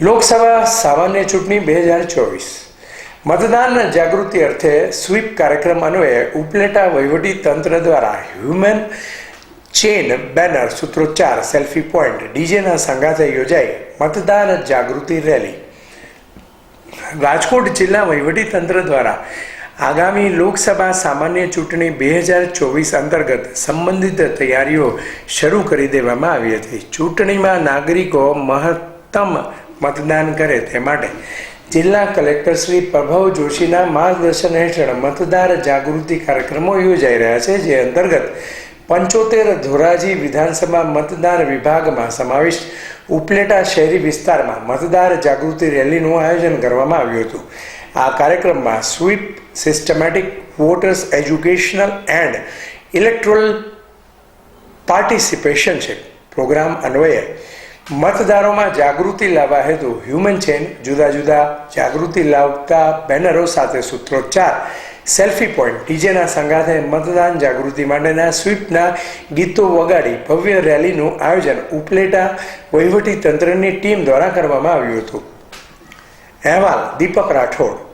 લોકસભા સામાન્ય ચૂંટણી બે હજાર ચોવીસ. મતદાન જાગૃતિ અર્થે સ્વીપ કાર્યક્રમ અન્વયે ઉપલેટા વહીવટી તંત્ર દ્વારા હ્યુમન ચેન બેનર સૂત્રોચ્ચાર સેલ્ફી પોઈન્ટ ડીજેના સંગાથે યોજાઈ મતદાન જાગૃતિ રેલી. રાજકોટ જિલ્લા વહીવટી તંત્ર દ્વારા આગામી લોકસભા સામાન્ય ચૂંટણી બે હજાર ચોવીસ અંતર્ગત સંબંધિત તૈયારીઓ શરૂ કરી દેવામાં આવી હતી. ચૂંટણીમાં નાગરિકો મહત્તમ મતદાન કરે તે માટે જિલ્લા કલેક્ટર શ્રી પ્રભવ જોશીના માર્ગદર્શન હેઠળ મતદાર જાગૃતિ કાર્યક્રમો યોજાઈ રહ્યા છે, જે અંતર્ગત પંચોતેર ધોરાજી વિધાનસભા મતદાર વિભાગમાં સમાવિષ્ટ ઉપલેટા શહેરી વિસ્તારમાં મતદાર જાગૃતિ રેલીનું આયોજન કરવામાં આવ્યું હતું. આ કાર્યક્રમમાં sweep, systematic, voters educational and electoral participation છે. પ્રોગ્રામ અન્વયે મતદારોમાં જાગૃતિ લાવવા હેતુ હ્યુમન ચેન જુદા જુદા જાગૃતિ લાવતા બેનરો સાથે સૂત્રોચ્ચાર. સેલ્ફી પોઈન્ટ ડીજેના સંગાથે મતદાન જાગૃતિ માટેના સ્વીપના ગીતો વગાડી ભવ્ય રેલીનું આયોજન ઉપલેટા વહીવટી તંત્રની ટીમ દ્વારા કરવામાં આવ્યું હતું. અહેવાલ, દીપક રાઠોડ.